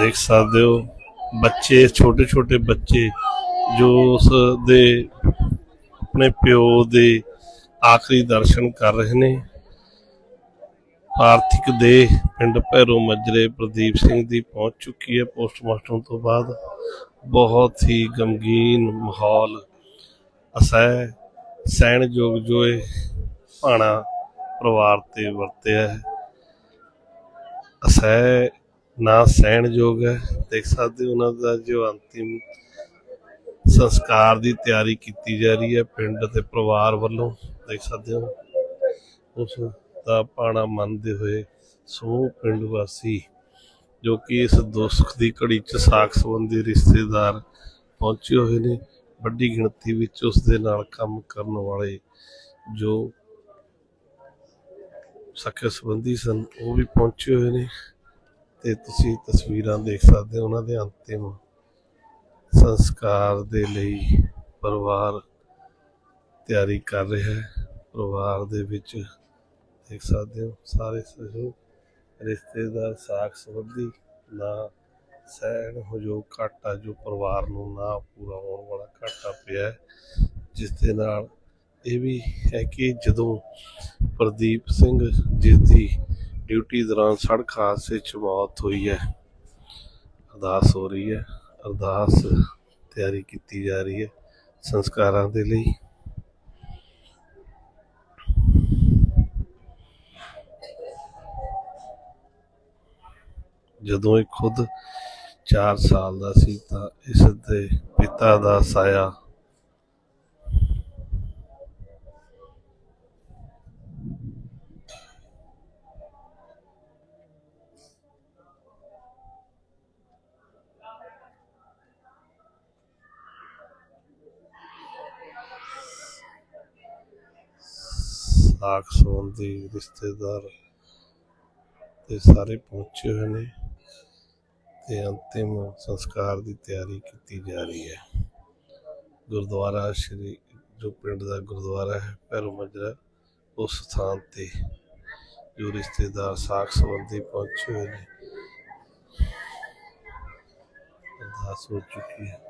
ਦੇਖ ਸਕਦੇ ਹੋ, ਬੱਚੇ, ਛੋਟੇ ਛੋਟੇ ਬੱਚੇ ਜੋ ਉਸ ਦੇ ਆਪਣੇ ਪਿਓ ਦੇ ਆਖਰੀ ਦਰਸ਼ਨ ਕਰ ਰਹੇ ਨੇ। ਆਰਥਿਕ ਦੇ ਪਿੰਡ ਭੈਰੋ ਮਜਰੇ ਪ੍ਰਦੀਪ ਸਿੰਘ ਦੀ ਪਹੁੰਚ ਚੁੱਕੀ ਹੈ ਪੋਸਟਮਾਰਟਮ ਤੋਂ ਬਾਅਦ। ਬਹੁਤ ਹੀ ਗਮਗੀਨ ਮਾਹੌਲ, ਅਸਹਿ, ਸਹਿਣਯੋਗ ਜੋ ਇਹ ਭਾਣਾ ਪਰਿਵਾਰ ਤੇ ਵਰਤਿਆ ਹੈ। ਅਸਹਿ ਨਾ ਸਹਿਣਯੋਗ ਹੈ। ਦੇਖ ਸਕਦੇ ਹੋ ਉਹਨਾਂ ਦਾ ਜੋ ਅੰਤਿਮ ਸੰਸਕਾਰ ਦੀ ਤਿਆਰੀ ਕੀਤੀ ਜਾ ਰਹੀ ਹੈ ਪਿੰਡ ਅਤੇ ਪਰਿਵਾਰ ਵੱਲੋਂ। ਦੇਖ ਸਕਦੇ ਹੋ। ਉਸ ਦਾ ਪਾਣਾ ਮੰਨਦੇ ਹੋਏ ਸਮੂਹ ਪਿੰਡ ਵਾਸੀ ਜੋ ਕਿ ਇਸ ਦੁੱਖ ਦੀ ਘੜੀ 'ਚ ਸਾਖ ਸੰਬੰਧੀ ਰਿਸ਼ਤੇਦਾਰ ਪਹੁੰਚੇ ਹੋਏ ਨੇ, ਵੱਡੀ ਗਿਣਤੀ ਵਿੱਚ ਉਸ ਦੇ ਨਾਲ ਕੰਮ ਕਰਨ ਵਾਲੇ ਜੋ ਸਕੇ ਸੰਬੰਧੀ ਸਨ, ਉਹ ਵੀ ਪਹੁੰਚੇ ਹੋਏ ਨੇ। ਤੇ ਤੁਸੀਂ ਤਸਵੀਰਾਂ ਦੇਖ ਸਕਦੇ ਹੋ ਉਹਨਾਂ ਦੇ ਅੰਤਿਮ ਸੰਸਕਾਰ ਦੇ ਲਈ ਪਰਿਵਾਰ ਤਿਆਰੀ ਕਰ ਰਿਹਾ ਹੈ। ਪਰਿਵਾਰ ਦੇ ਵਿੱਚ ਦੇਖ ਸਕਦੇ ਹੋ ਸਾਰੇ ਸਹਿਯੋਗ, ਰਿਸ਼ਤੇਦਾਰ, ਸਾਖ ਸੰਬੰਧੀ ਨਾ ਸਹਿਣ ਹਜੋ ਘਾਟਾ, ਜੋ ਪਰਿਵਾਰ ਨੂੰ ਨਾ ਪੂਰਾ ਹੋਣ ਵਾਲਾ ਘਾਟਾ ਪਿਆ ਜਿਸ ਦੇ ਨਾਲ ਇਹ ਵੀ ਹੈ ਕਿ ਜਦੋਂ ਪ੍ਰਦੀਪ ਸਿੰਘ ਜਿਸ ਦੀ ਡਿਊਟੀ ਦੌਰਾਨ ਸੜਕ ਹਾਦਸੇ 'ਚ ਮੌਤ ਹੋਈ ਹੈ। ਅਰਦਾਸ ਹੋ ਰਹੀ ਹੈ। ਅਰਦਾਸ ਤਿਆਰੀ ਕੀਤੀ ਜਾ ਰਹੀ ਹੈ ਸੰਸਕਾਰਾਂ ਦੇ ਲਈ। ਜਦੋਂ ਇਹ ਖੁਦ 4 ਸਾਲ ਦਾ ਸੀ ਤਾਂ ਇਸ ਦੇ ਪਿਤਾ ਦਾ ਸਾਇਆ ਸਾਖ ਸੰਬੰਧੀ ਰਿਸ਼ਤੇਦਾਰ ਤੇ ਸਾਰੇ ਪਹੁੰਚੇ ਹੋਏ ਨੇ ਤੇ ਅੰਤਿਮ ਸੰਸਕਾਰ ਦੀ ਤਿਆਰੀ ਕੀਤੀ ਜਾ ਰਹੀ ਹੈ। ਗੁਰਦੁਆਰਾ ਸ਼੍ਰੀ, ਜੋ ਪਿੰਡ ਦਾ ਗੁਰਦੁਆਰਾ ਹੈ, ਭੈਰੋ ਮਜਰਾ ਉਸ ਸਥਾਨ ਤੇ ਜੋ ਰਿਸ਼ਤੇਦਾਰ ਸਾਖ ਸੰਬੰਧੀ ਪਹੁੰਚੇ ਹੋਏ ਨੇ, ਅਰਦਾਸ ਹੋ ਚੁੱਕੀ ਹੈ।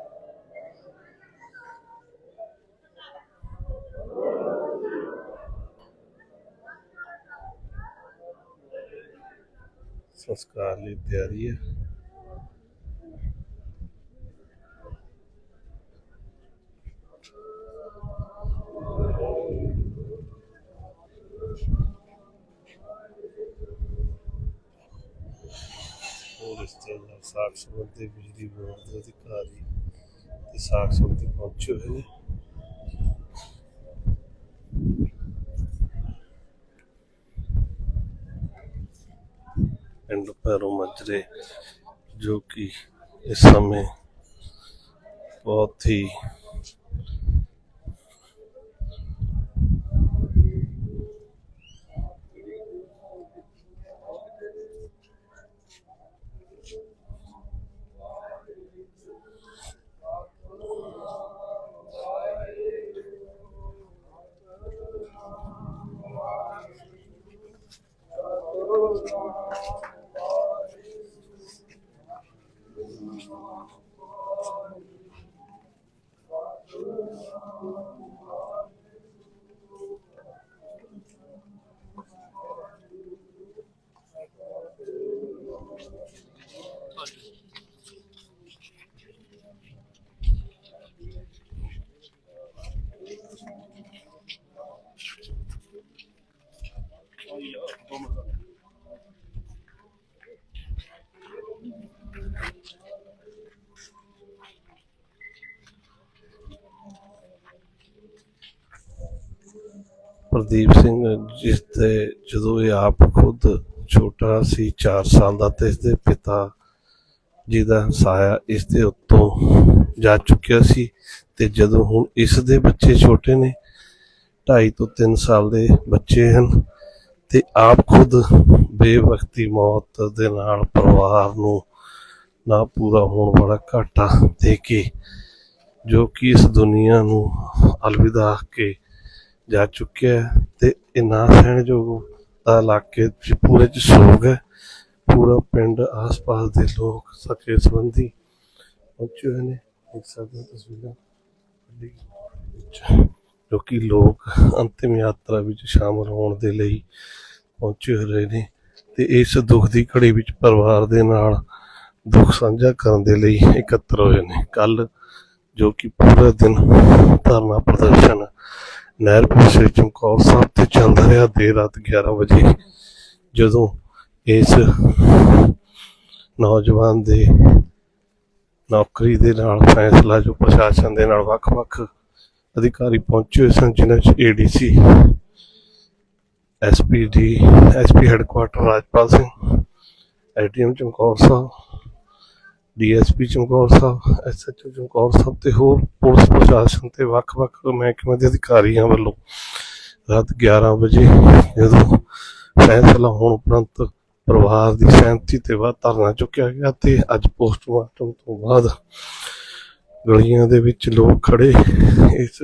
ਸੰਸਕਾਰ ਲਈ ਤਿਆਰੀ ਹੈ। ਉਹ ਰਿਸ਼ਤੇਦਾਰ ਸਾਖ ਸੰਬੰਧੀ ਬਿਜਲੀ ਬੋਰਡ ਦੇ ਅਧਿਕਾਰੀ ਤੇ ਸਾਖ ਸੰਬੰਧੀ ਪਹੁੰਚੇ ਹੋਏ ਨੇ। ਪਿੰਡ ਭੈਰੋ ਮਜਰੇ ਜੋ ਕਿ ਇਸ ਸਮੇਂ ਬਹੁਤ ਹੀ ਪ੍ਰਦੀਪ ਸਿੰਘ, ਜਿਸ 'ਤੇ ਜਦੋਂ ਇਹ ਆਪ ਖੁਦ ਛੋਟਾ ਸੀ 4 ਸਾਲ ਦਾ, ਤੇ ਇਸ ਦੇ ਪਿਤਾ ਜੀ ਦਾ ਸਾਇਆ ਇਸ ਦੇ ਉੱਤੋਂ ਜਾ ਚੁੱਕਿਆ ਸੀ। ਤੇ ਜਦੋਂ ਹੁਣ ਇਸ ਦੇ ਬੱਚੇ ਛੋਟੇ ਨੇ 2.5 ਤੋਂ 3 ਸਾਲ ਦੇ ਬੱਚੇ ਹਨ, ਤੇ ਆਪ ਖੁਦ ਬੇਵਕਤੀ ਮੌਤ ਦੇ ਨਾਲ ਪਰਿਵਾਰ ਨੂੰ ਨਾ ਪੂਰਾ ਹੋਣ ਵਾਲਾ ਘਾਟਾ ਦੇ ਕੇ ਜੋ ਕਿ ਇਸ ਦੁਨੀਆ ਨੂੰ ਅਲਵਿਦਾ ਕੇ ਜਾ ਚੁੱਕਿਆ ਹੈ ਤੇ ਇਹ ਨਾ ਸਹਿਣਯੋਗ ਦਾ ਇਲਾਕੇ ਚ ਪੂਰੇ ਚ ਸੋਗ ਹੈ। ਪੂਰਾ ਪਿੰਡ, ਆਸ-ਪਾਸ ਦੇ ਲੋਕ ਸਕੇ ਸੰਬੰਧੀ ਪਹੁੰਚੇ ਹੋਏ ਨੇ। ਦੇਖ ਸਕਦੇ ਤਸਵੀਰਾਂ। ਵਿੱਚ ਜੋ ਕਿ ਲੋਕ ਅੰਤਿਮ ਯਾਤਰਾ ਵਿੱਚ ਸ਼ਾਮਲ ਹੋਣ ਦੇ ਲਈ ਪਹੁੰਚੇ ਹੋਏ ਨੇ ਤੇ ਇਸ ਦੁੱਖ ਦੀ ਘੜੀ ਵਿੱਚ ਪਰਿਵਾਰ ਦੇ ਨਾਲ ਦੁੱਖ ਸਾਂਝਾ ਕਰਨ ਦੇ ਲਈ ਇਕੱਤਰ ਹੋਏ ਨੇ। ਕੱਲ ਜੋ ਕਿ ਪੂਰਾ ਦਿਨ ਧਰਨਾ ਪ੍ਰਦਰਸ਼ਨ ਨਹਿਰ ਸ੍ਰੀ ਚਮਕੌਰ ਸਾਹਿਬ ਤੇ ਚੱਲਦਾ ਰਿਹਾ ਦੇਰ ਰਾਤ 11 ਵਜੇ ਜਦੋਂ ਇਸ ਨੌਜਵਾਨ ਦੇ ਨੌਕਰੀ ਦੇ ਨਾਲ, ਫੈਸਲਾ ਜੋ ਪ੍ਰਸ਼ਾਸਨ ਦੇ ਨਾਲ ਵੱਖ-ਵੱਖ ਅਧਿਕਾਰੀ ਪਹੁੰਚੇ ਹੋਏ ਸਨ, ਜਿਨ੍ਹਾਂ ਵਿੱਚ ADC SPD SP headquarter Rajpal Singh ADM Chamkaur Sahib DSP Chamkaur Sahib, SHO Chamkaur Sahib ਤੇ ਹੋਰ ਪੁਲਿਸ ਪ੍ਰਸ਼ਾਸਨ ਤੇ ਵੱਖ-ਵੱਖ ਮਹਿਕਮੇ ਦੇ ਅਧਿਕਾਰੀਆਂ ਵੱਲੋਂ ਰਾਤ 11 ਵਜੇ ਜਦੋਂ ਫੈਸਲਾ ਹੋਣ ਉਪਰੰਤ ਪਰਿਵਾਰ ਦੀ ਸਹਿਮਤੀ ਤੇ ਬਾਅਦ ਧਰਨਾ ਚੁੱਕਿਆ ਗਿਆ ਤੇ ਅੱਜ ਪੋਸਟਮਾਰਟਮ ਤੋਂ ਬਾਅਦ ਗਲੀਆਂ ਦੇ ਵਿੱਚ ਲੋਕ ਖੜੇ, ਇਸ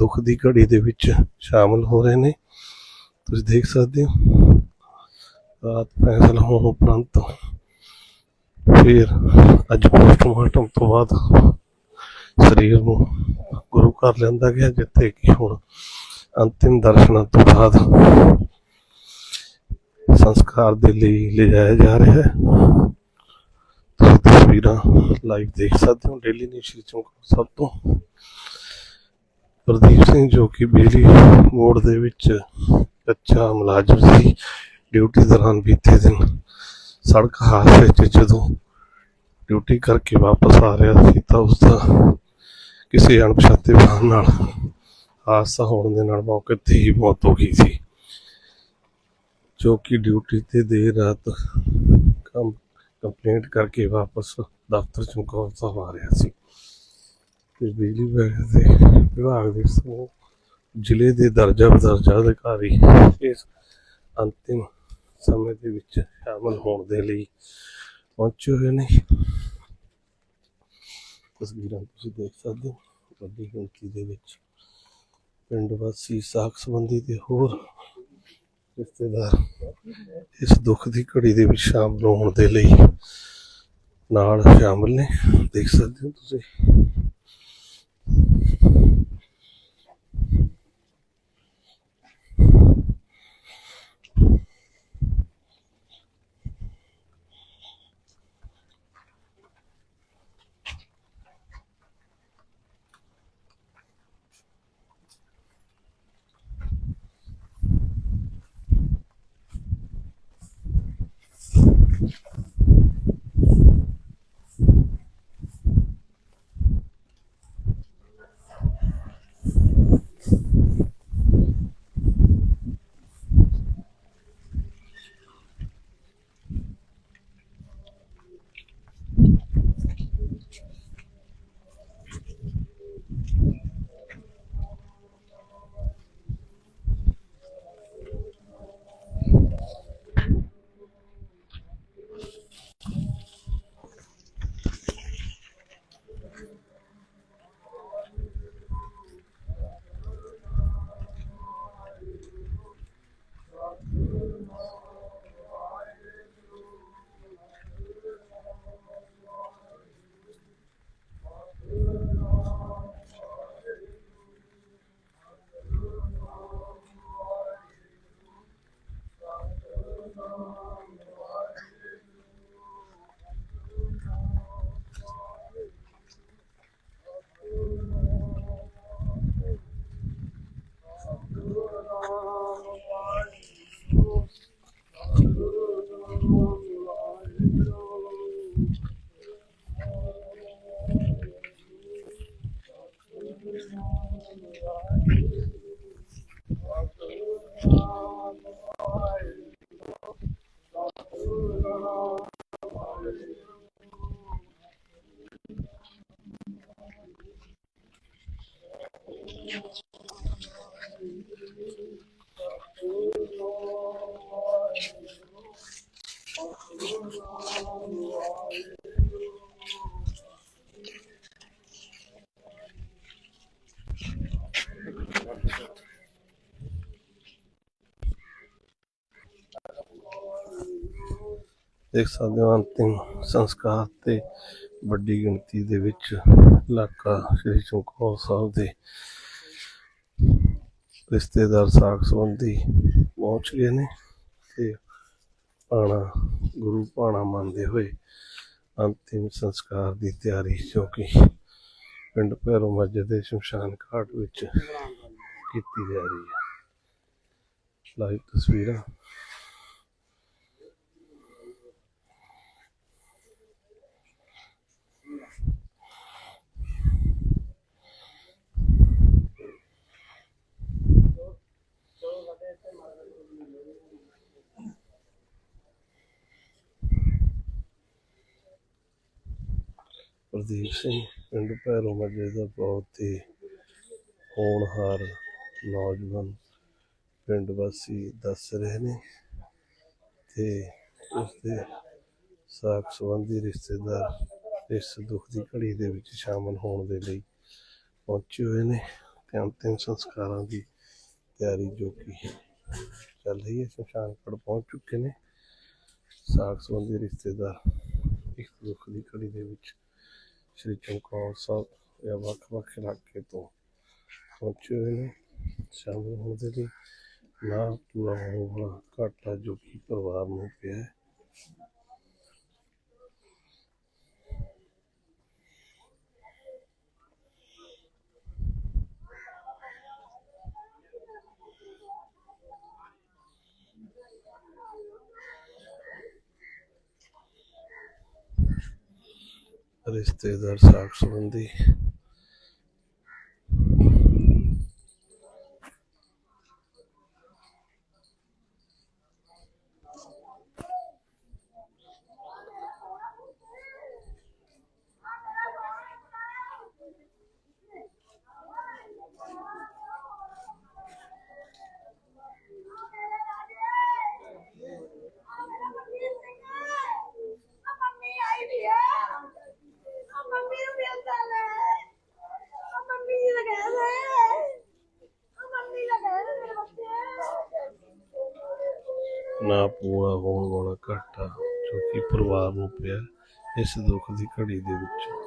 ਦੁੱਖ ਦੀ ਘੜੀ ਦੇ ਵਿੱਚ ਸ਼ਾਮਲ ਹੋ ਰਹੇ ਨੇ। ਤੁਸੀਂ ਦੇਖ ਸਕਦੇ ਹੋ, ਰਾਤ ਫੈਸਲਾ ਹੋਣ ਉਪਰੰਤ ਫਿਰ ਅੱਜ ਪੋਸਟਮਾਰਟਮ ਤੋਂ ਬਾਅਦ ਸਰੀਰ ਨੂੰ ਗੁਰੂ ਘਰ ਲਿਆਂਦਾ ਗਿਆ, ਜਿੱਥੇ ਕਿ ਹੁਣ ਅੰਤਿਮ ਦਰਸ਼ਨਾਂ ਤੋਂ ਬਾਅਦ ਸੰਸਕਾਰ ਦੇ ਲਈ ਲਿਜਾਇਆ ਜਾ ਰਿਹਾ ਹੈ। ਤੁਸੀਂ ਤਸਵੀਰਾਂ ਲਾਈਵ ਦੇਖ ਸਕਦੇ ਹੋ ਡੇਲੀ ਨਿਊਜ਼ ਸ਼੍ਰੀ ਸਭ ਤੋਂ। ਪ੍ਰਦੀਪ ਸਿੰਘ ਜੋ ਕਿ ਬਿਜਲੀ ਬੋਰਡ ਦੇ ਵਿੱਚ ਕੱਚਾ ਮੁਲਾਜ਼ਮ ਸੀ ਡਿਊਟੀ ਦੌਰਾਨ ਬੀਤੇ ਦਿਨ ਸੜਕ ਹਾਦਸੇ 'ਚ ਜਦੋਂ ਡਿਊਟੀ ਕਰਕੇ ਵਾਪਸ ਆ ਰਿਹਾ ਸੀ ਤਾਂ ਉਸ ਦਾ ਕਿਸੇ ਅਣਪਛਾਤੇ ਵਾਹਨ ਨਾਲ ਹਾਦਸਾ ਹੋਣ ਦੇ ਨਾਲ ਮੌਕੇ ਤੇ ਹੀ ਮੌਤ ਹੋ ਗਈ ਸੀ, ਜੋ ਕਿ ਡਿਊਟੀ ਤੇ ਦੇਰ ਰਾਤ ਕੰਮ, ਕੰਪਲੇਂਟ ਕਰਕੇ ਵਾਪਸ ਦਫ਼ਤਰ ਚਮਕੌਰ ਸਾਹਿਬ ਆ ਰਿਹਾ ਸੀ। ਤੇ ਬਿਜਲੀ ਦੇ ਵਿਭਾਗ ਦੇ ਸਮੂਹ ਜ਼ਿਲ੍ਹੇ ਦੇ ਦਰਜਾ ਬਦਰਜਾ ਅਧਿਕਾਰੀ ਇਸ ਅੰਤਿਮ ਸਮੇਂ ਦੇ ਵਿੱਚ ਸ਼ਾਮਲ ਹੋਣ ਦੇ ਲਈ ਪਹੁੰਚੇ ਹੋਏ ਨੇ। ਤਸਵੀਰਾਂ ਤੁਸੀਂ ਦੇਖ ਸਕਦੇ ਹੋ। ਵੱਡੀ ਗਿਣਤੀ ਦੇ ਵਿੱਚ ਪਿੰਡ ਵਾਸੀ ਸਾਖ ਸੰਬੰਧੀ ਤੇ ਹੋਰ ਰਿਸ਼ਤੇਦਾਰ ਇਸ ਦੁੱਖ ਦੀ ਘੜੀ ਦੇ ਵਿੱਚ ਸ਼ਾਮਲ ਹੋਣ ਦੇ ਲਈ ਨਾਲ ਸ਼ਾਮਲ ਨੇ। ਦੇਖ ਸਕਦੇ ਹੋ ਤੁਸੀਂ। ਦੇਖ ਸਕਦੇ ਹੋ ਅੰਤਿਮ ਸੰਸਕਾਰ ਤੇ ਵੱਡੀ ਗਿਣਤੀ ਦੇ ਵਿੱਚ ਇਲਾਕਾ ਸ੍ਰੀ ਚਮਕੌਰ ਸਾਹਿਬ ਦੇ ਰਿਸ਼ਤੇਦਾਰ ਸਾਕ ਸੰਬੰਧੀ ਪਹੁੰਚ ਗਏ ਨੇ ਤੇ ਪਾਣਾ, ਗੁਰੂ ਪਾਣਾ ਮੰਨਦੇ ਹੋਏ ਅੰਤਿਮ ਸੰਸਕਾਰ ਦੀ ਤਿਆਰੀ ਜੋ ਕਿ ਪਿੰਡ ਭੈਰੋ ਮਸਜਿਦ ਦੇ ਸ਼ਮਸ਼ਾਨ ਘਾਟ ਵਿੱਚ ਕੀਤੀ ਜਾ ਰਹੀ ਹੈ। ਲਾਈਵ ਤਸਵੀਰਾਂ ਪ੍ਰਦੀਪ ਸਿੰਘ, ਪਿੰਡ ਭੈਰੋ ਮਸਜਿਦ ਦਾ ਬਹੁਤ ਹੀ ਹੋਣਹਾਰ ਨੌਜਵਾਨ ਪਿੰਡ ਵਾਸੀ ਦੱਸ ਰਹੇ ਨੇ ਤੇ ਉਸਦੇ ਸਾਕ ਸੰਬੰਧੀ ਰਿਸ਼ਤੇਦਾਰ ਇਸ ਦੁੱਖ ਦੀ ਘੜੀ ਦੇ ਵਿੱਚ ਸ਼ਾਮਲ ਹੋਣ ਦੇ ਲਈ ਪਹੁੰਚੇ ਹੋਏ ਨੇ ਤੇ ਅੰਤਿਮ ਸੰਸਕਾਰਾਂ ਦੀ ਤਿਆਰੀ ਜੋ ਕਿ ਚੱਲ ਰਹੀ ਹੈ ਸ਼ਮਸ਼ਾਨ ਪਹੁੰਚ ਚੁੱਕੇ ਨੇ। ਸਾਕ ਸੰਬੰਧੀ ਰਿਸ਼ਤੇਦਾਰ ਇਸ ਦੁੱਖ ਦੀ ਘੜੀ ਦੇ ਵਿੱਚ ਸ਼੍ਰੀ ਚਮਕੌਰ ਸਾਹਿਬ ਜਾਂ ਵੱਖ-ਵੱਖ ਇਲਾਕੇ ਤੋਂ ਪਹੁੰਚੇ ਹੋਏ ਨੇ ਸ਼ਾਮਲ ਹੋਣ ਦੇ ਲਈ ਨਾ ਪੂਰਾ ਹੋਣ ਵਾਲਾ ਘਾਟਾ ਜੋ ਕਿ ਪਰਿਵਾਰ ਨੂੰ ਪਿਆ ਰਿਸ਼ਤੇਦਾਰ ਸਾਕ ਸੰਬੰਧੀ ਮੰਮੀ ਆਈ ਵੀ ਹੈ ਆ ਮੰਮੀ ਨੂੰ ਮਿਲਦਾ ਲੈ ਆ ਮੰਮੀ ਜੀ ਲਗਾ ਲੈ ਆ ਮੰਮੀ ਲਗਾ ਲੈ ਮੇਰੇ ਬੱਚੇ ਨਾ ਪੂਰਾ ਹੋਣ ਵਾਲਾ ਘਾਟਾ ਜੋ ਕਿ ਪਰਿਵਾਰ ਨੂੰ ਪਿਆ ਇਸ ਦੁੱਖ ਦੀ ਘੜੀ ਦੇ ਵਿੱਚ।